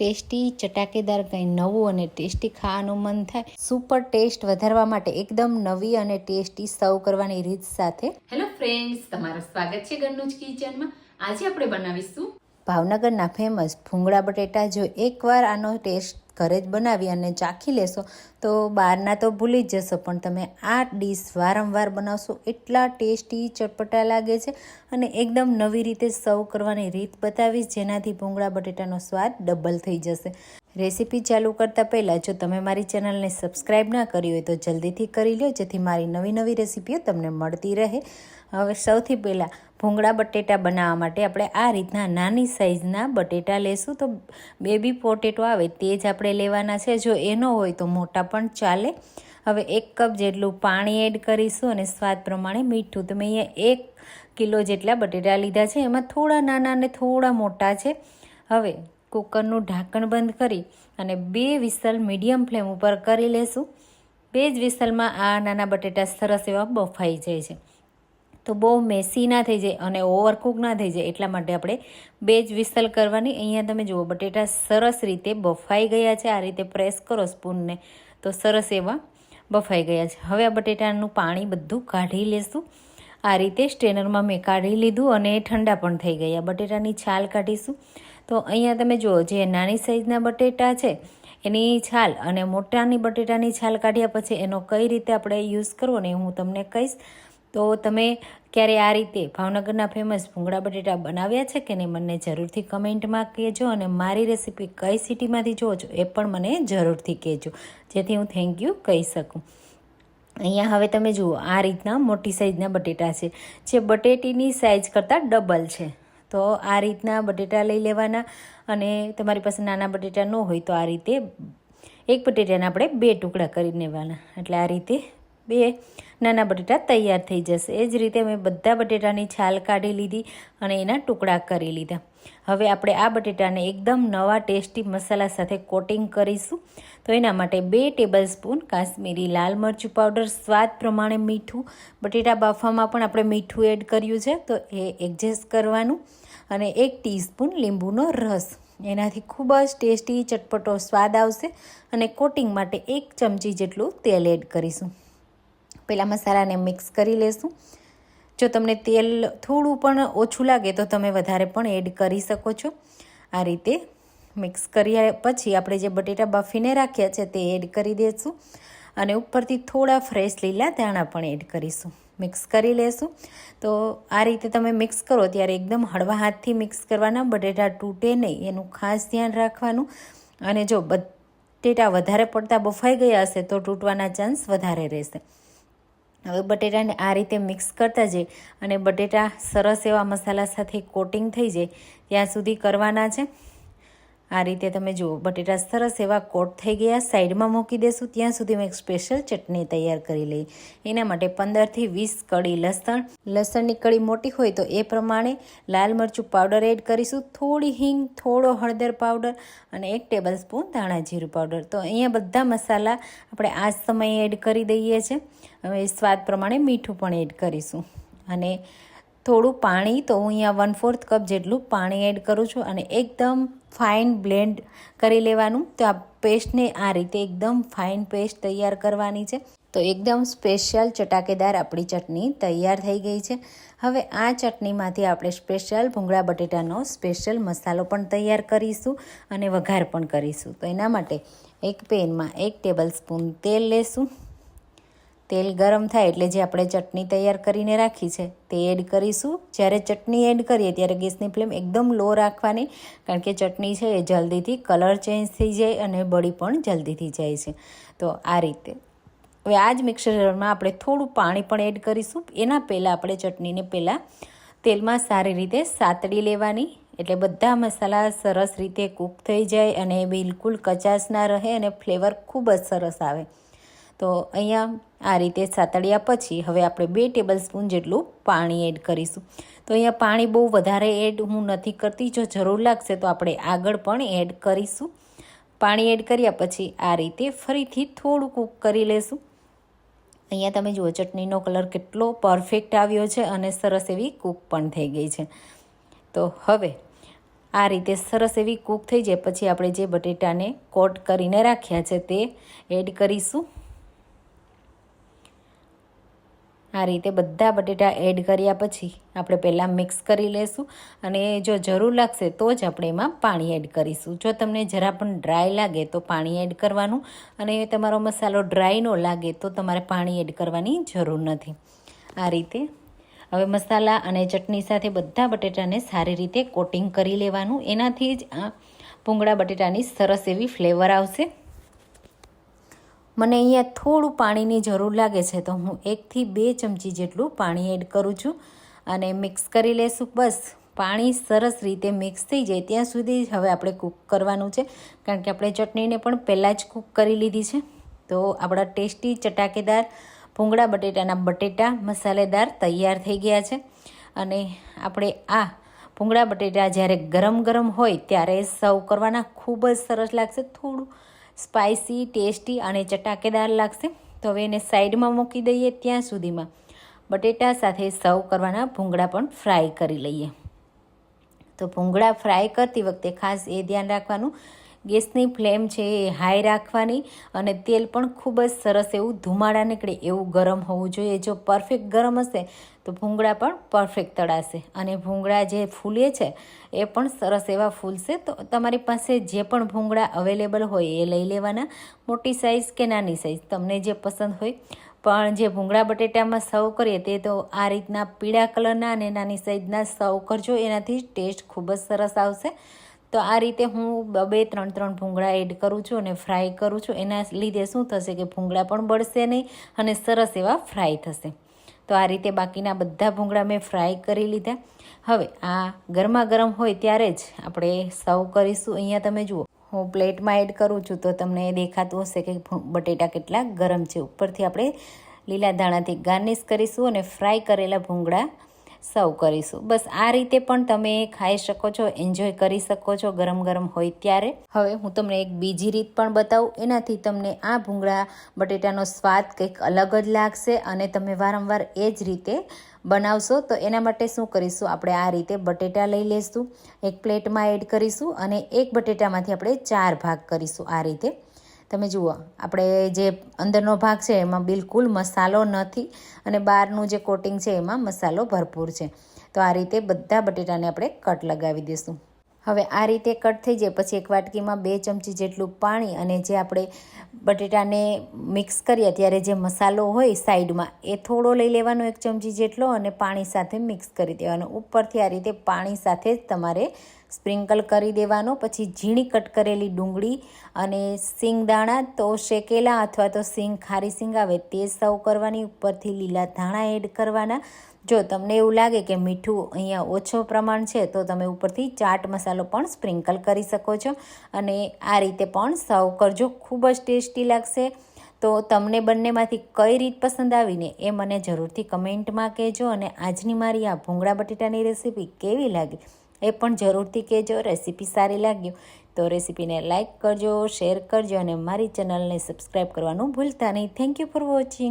Tasty ચટાકેદાર કંઈ નવું અને ટેસ્ટી ખાવાનું મન થાય, સુપર ટેસ્ટ વધારવા માટે એકદમ નવી અને ટેસ્ટી સર્વ કરવાની રીત સાથે. હેલો ફ્રેન્ડ્સ તમારું સ્વાગત છે ગન્નુજ કિચનમાં. આજે આપણે બનાવીશું ભાવનગરના ફેમસ ભૂંગળા બટેટા જો એકવાર આનો ટેસ્ટ ઘરે જ બનાવી અને ચાખી લેશો, તો બહારના તો ભૂલી જ જશો. પણ તમે આ ડીશ વારંવાર બનાવશો એટલા ટેસ્ટી ચટપટા લાગે છે અને એકદમ નવી રીતે સર્વ કરવાની રીત બતાવીશ, જેનાથી ભૂંગળા બટેટાનો સ્વાદ ડબલ થઈ જશે. રેસીપી ચાલુ કરતાં પહેલાં, જો તમે મારી ચેનલને સબસ્ક્રાઈબ ના કરી હોય, તો જલ્દીથી કરી લો જેથી મારી નવી નવી રેસીપીઓ તમને મળતી રહે. હવે સૌથી પહેલાં ભૂંગળા બટેટા બનાવવા માટે આપણે આ રીતના નાની સાઇઝના બટેટા લેશું. તો બેબી પોટેટો આવે તે જ આપણે લેવાના છે. જો એનો હોય તો મોટા પણ ચાલે. હવે એક કપ જેટલું પાણી એડ કરીશું અને સ્વાદ પ્રમાણે મીઠું. તો મેં અહીંયા એક કિલો જેટલા બટેટા લીધા છે. એમાં થોડા નાના અને થોડા મોટા છે. હવે કુકરનું ઢાંકણ બંધ કરી અને બે વિસલ મીડિયમ ફ્લેમ ઉપર કરી લેશું. બે જ વિસલમાં આ નાના બટેટા સરસ એવા બફાઈ જાય છે. તો બહુ મેસી ના થઈ જાય અને ઓવરકુક ના થઈ જાય એટલા માટે આપણે બે જ વિસલ કરવાની. અહીંયા તમે જુઓ, બટેટા સરસ રીતે બફાઈ ગયા છે. આ રીતે પ્રેસ કરો સ્પૂનને તો સરસ એવા બફાઈ ગયા છે. હવે આ બટેટાનું પાણી બધું કાઢી લેશું. આ રીતે સ્ટ્રેનરમાં મેં કાઢી લીધું અને ઠંડા પણ થઈ ગયા. બટેટાની છાલ કાઢીશું. તો અહીંયા તમે જુઓ, જે નાની સાઈઝના બટેટા છે, એની છાલ અને મોટાની બટેટાની છાલ કાઢ્યા પછી એનો કઈ રીતે આપણે યુઝ કરવો ને હું તમને કહીશ. તો તમે ક્યારે આ રીતે ભાવનગરના ફેમસ ભૂંગળા બટેટા બનાવ્યા છે કે નહીં મને જરૂરથી કમેન્ટમાં કહેજો અને મારી રેસીપી કઈ સિટીમાંથી જુઓ છો એ પણ મને જરૂરથી કહેજો. જેથી હું થેન્ક યુ કહી શકું. અહીંયા હવે તમે જુઓ, આ રીતના મોટી સાઈઝના બટેટા છે. જે બટેટીની સાઇઝ કરતાં ડબલ છે. તો આ રીતના બટેટા લઈ લેવાના અને તમારી પાસે નાના બટેટા ન હોય તો આ રીતે એક બટેટાના આપણે બે ટુકડા કરી લેવાના. એટલે આ રીતે બે નાના બટેટા તૈયાર થઈ જશે. એ જ રીતે મેં બધા બટેટાની છાલ કાઢી લીધી અને એના ટુકડા કરી લીધા. હવે આપણે આ બટેટાને એકદમ નવા ટેસ્ટી મસાલા સાથે કોટિંગ કરીશું. તો એના માટે બે ટેબલ સ્પૂન કાશ્મીરી લાલ મરચું પાવડર, સ્વાદ પ્રમાણે મીઠું. બટેટા બાફવામાં પણ આપણે મીઠું એડ કર્યું છે, તો એ એડજસ્ટ કરવાનું. અને એક ટીસ્પૂન લીંબુનો રસ. એનાથી ખૂબ જ ટેસ્ટી ચટપટો સ્વાદ આવશે અને કોટિંગ માટે એક ચમચી જેટલું તેલ એડ કરીશું. પહેલાં મસાલાને મિક્સ કરી લેશું. જો તમને તેલ થોડું પણ ઓછું લાગે તો તમે વધારે પણ એડ કરી શકો છો. આ રીતે મિક્સ કર્યા પછી આપણે જે બટેટા બાફીને રાખ્યા છે તે એડ કરી દઈશું અને ઉપરથી થોડા ફ્રેશ લીલા ધાણા પણ એડ કરીશું. મિક્સ કરી લેશું. તો આ રીતે તમે મિક્સ કરો ત્યારે એકદમ હળવા હાથથી મિક્સ કરવાના બટેટા તૂટે નહીં. એનું ખાસ ધ્યાન રાખવાનું. અને જો બટેટા વધારે પડતા બફાઈ ગયા હશે તો તૂટવાના ચાન્સ વધારે રહેશે. હવે બટેટાને આ રીતે મિક્સ કરતા જઈએ અને બટેટા સરસ એવા મસાલા સાથે કોટિંગ થઈ જાય ત્યાં સુધી કરવાના છે. આ રીતે તમે જુઓ, બટેટા સરસ એવા કોટ થઈ ગયા, સાઈડમાં મૂકી દેશું, ત્યાં સુધી મેં એક સ્પેશિયલ ચટણી તૈયાર કરી લઈ. એના માટે પંદરથી વીસ કળી લસણ. લસણની કળી મોટી હોય તો એ પ્રમાણે લાલ મરચું પાવડર એડ કરીશું, થોડી હિંગ, થોડો હળદર પાવડર અને એક ટેબલ સ્પૂન ધાણા જીરું પાવડર. તો અહીંયા બધા મસાલા આપણે આ સમયે એડ કરી દઈએ છીએ. હવે સ્વાદ પ્રમાણે મીઠું પણ એડ કરીશું. અને થોડું પાણી, તો હું અહીંયા વન ફોર્થ કપ જેટલું પાણી એડ કરું છું અને એકદમ ફાઇન બ્લેન્ડ કરી લેવાનું. તો આ પેસ્ટને આ રીતે એકદમ ફાઇન પેસ્ટ તૈયાર કરવાની છે. તો એકદમ સ્પેશિયલ ચટાકેદાર આપણી ચટણી તૈયાર થઈ ગઈ છે. હવે આ ચટણીમાંથી આપણે સ્પેશિયલ ભૂંગળા બટેટાનો સ્પેશિયલ મસાલો પણ તૈયાર કરીશું અને વઘાર પણ કરીશું. તો એના માટે એક પેનમાં એક ટેબલ સ્પૂન તેલ લેશું. તેલ ગરમ થાય એટલે જે આપણે ચટણી તૈયાર કરીને રાખી છે, તે એડ કરીશું. જ્યારે ચટણી એડ કરીએ ત્યારે ગેસની ફ્લેમ એકદમ લો રાખવાની, કારણ કે ચટણી છે એ જલ્દીથી કલર ચેન્જ થઈ જાય અને બળી પણ જલ્દીથી જાય છે. તો આ રીતે. હવે આ જ મિક્સરમાં આપણે થોડું પાણી પણ એડ કરીશું. એના પહેલાં આપણે ચટણીને પહેલાં તેલમાં સારી રીતે સાતડી લેવાની. એટલે બધા મસાલા સરસ રીતે કૂક થઈ જાય અને બિલકુલ કચાશ ના રહે અને ફ્લેવર ખૂબ જ સરસ આવે. તો અહીંયા આ રીતે સાતળ્યા પછી હવે આપણે બે ટેબલ સ્પૂન જેટલું પાણી એડ કરીશું. તો અહીંયા પાણી બહુ વધારે એડ હું નથી કરતી. જો જરૂર લાગશે તો આપણે આગળ પણ એડ કરીશું. પાણી એડ કર્યા પછી આ રીતે ફરીથી થોડું કૂક કરી લેશું. અહીંયા તમે જુઓ ચટણીનો કલર કેટલો પરફેક્ટ આવ્યો છે અને સરસ એવી કૂક પણ થઈ ગઈ છે. તો હવે આ રીતે સરસ એવી કૂક થઈ જાય. પછી આપણે જે બટેટાને કોટ કરીને રાખ્યા છે તે એડ કરીશું. આ રીતે બધા બટેટા એડ કર્યા પછી આપણે પહેલાં મિક્સ કરી લઈશું અને જો જરૂર લાગશે તો જ આપણે એમાં પાણી એડ કરીશું. જો તમને જરા પણ ડ્રાય લાગે તો પાણી એડ કરવાનું અને તમારો મસાલો ડ્રાય ન લાગે તો તમારે પાણી એડ કરવાની જરૂર નથી. આ રીતે હવે મસાલા અને ચટણી સાથે બધા બટેટાને સારી રીતે કોટિંગ કરી લેવાનું. એનાથી જ આ ભૂંગળા બટેટાની સરસ એવી ફ્લેવર આવશે. મને અહીંયા થોડું પાણીની જરૂર લાગે છે, તો હું એકથી બે ચમચી જેટલું પાણી એડ કરું છું અને મિક્સ કરી લેશું. બસ, પાણી સરસ રીતે મિક્સ થઈ જાય ત્યાં સુધી હવે આપણે કૂક કરવાનું છે, કારણ કે આપણે ચટણીને પણ પહેલાં જ કૂક કરી લીધી છે. તો આપણા ટેસ્ટી ચટાકેદાર ભૂંગળા બટેટાના બટેટા મસાલેદાર તૈયાર થઈ ગયા છે. અને આપણે આ ભૂંગળા બટેટા જ્યારે ગરમ ગરમ હોય ત્યારે સર્વ કરવાના ખૂબ જ સરસ લાગશે. થોડું સ્પાઇસી, ટેસ્ટી અને ચટાકેદાર લાગશે. તો હવે એને સાઈડમાં મૂકી દઈએ ત્યાં સુધીમાં. બટેટા સાથે સર્વ કરવાના ભૂંગળા પણ ફ્રાય કરી લઈએ. તો ભૂંગળા ફ્રાય કરતી વખતે ખાસ એ ધ્યાન રાખવાનું ગેસની ફ્લેમ છે એ હાઈ રાખવાની અને તેલ પણ ખૂબ જ સરસ એવું ધુમાડા નીકળે એવું ગરમ હોવું જોઈએ. જો પરફેક્ટ ગરમ હશે તો ભૂંગળા પણ પરફેક્ટ તળાશે અને ભૂંગળા જે ફૂલે છે એ પણ સરસ એવા ફૂલશે. તો તમારી પાસે જે પણ ભૂંગળા અવેલેબલ હોય એ લઈ લેવાના. મોટી સાઇઝ કે નાની સાઇઝ તમને જે પસંદ હોય. પણ જે ભૂંગળા બટેટામાં સર્વ કરીએ તે તો આ રીતના પીળા કલરના અને નાની સાઈઝના સર્વ કરજો. એનાથી ટેસ્ટ ખૂબ જ સરસ આવશે. તો આ રીતે હું બે ત્રણ ત્રણ ભૂંગળા એડ કરું છું અને ફ્રાય કરું છું. એના લીધે શું થશે કે ભૂંગળા પણ બળશે નહીં અને સરસ એવા ફ્રાય થશે. તો આ રીતે બાકીના બધા ભૂંગળા મેં ફ્રાય કરી લીધા. હવે આ ગરમા ગરમ હોય ત્યારે જ આપણે સર્વ કરીશું. અહીંયા તમે જુઓ, હું પ્લેટમાં એડ કરું છું તો તમને દેખાતું હશે કે બટેટા કેટલા ગરમ છે. ઉપરથી આપણે લીલા ધાણાથી ગાર્નિશ કરીશું અને ફ્રાય કરેલા ભૂંગળા સર્વ કરીશું. બસ આ રીતે પણ તમે ખાઈ શકો છો એન્જોય કરી શકો છો ગરમ ગરમ હોય ત્યારે. હવે હું તમને એક બીજી રીત પણ બતાવું. એનાથી તમને આ ભૂંગળા બટેટાનો સ્વાદ કંઈક અલગ જ લાગશે અને તમે વારંવાર એ જ રીતે બનાવશો. તો એના માટે શું કરીશું? આપણે આ રીતે બટેટા લઈ લઈશું એક પ્લેટમાં એડ કરીશું અને એક બટેટામાંથી આપણે ચાર ભાગ કરીશું આ રીતે. તમે જુઓ, આપણે જે અંદરનો ભાગ છે એમાં બિલકુલ મસાલો નથી અને બહારનું જે કોટિંગ છે એમાં મસાલો ભરપૂર છે. તો આ રીતે બધા બટેટાને આપણે કટ લગાવી દઈશું. હવે આ રીતે કટ થઈ જાય, પછી એક વાટકીમાં બે ચમચી જેટલું પાણી અને જે આપણે બટેટાને મિક્સ કરીએ, ત્યારે જે મસાલો હોય સાઈડમાં, એ થોડો લઈ લેવાનો એક ચમચી જેટલો અને પાણી સાથે મિક્સ કરી દેવાનો. ઉપરથી આ રીતે પાણી સાથે જ તમારે સ્પ્રિંકલ કરી દેવાનો, પછી ઝીણી કટ કરેલી ડુંગળી અને સિંગ દાણા તો શેકેલા અથવા તો સિંગ, ખારી સિંગ આવે તે સર્વ કરવાની, ઉપરથી લીલા ધાણા એડ કરવાના. જો તમને એવું લાગે કે મીઠું અહીંયા ઓછો પ્રમાણ છે, તો તમે ઉપરથી ચાટ મસાલો પણ સ્પ્રિંકલ કરી શકો છો અને આ રીતે પણ સર્વ કરજો. ખૂબ જ ટેસ્ટી લાગશે. તો તમને બંનેમાંથી કઈ રીત પસંદ આવીને એ મને જરૂરથી કમેન્ટમાં કહેજો અને આજની મારી આ ભૂંગળા બટેટાની રેસીપી કેવી લાગી? એ પણ જરૂરથી કહેજો. રેસીપી સારી લાગ્યું તો રેસીપીને લાઇક કરજો, શેર કરજો અને મારી ચેનલને સબસ્ક્રાઈબ કરવાનું ભૂલતા નહીં. Thank you for watching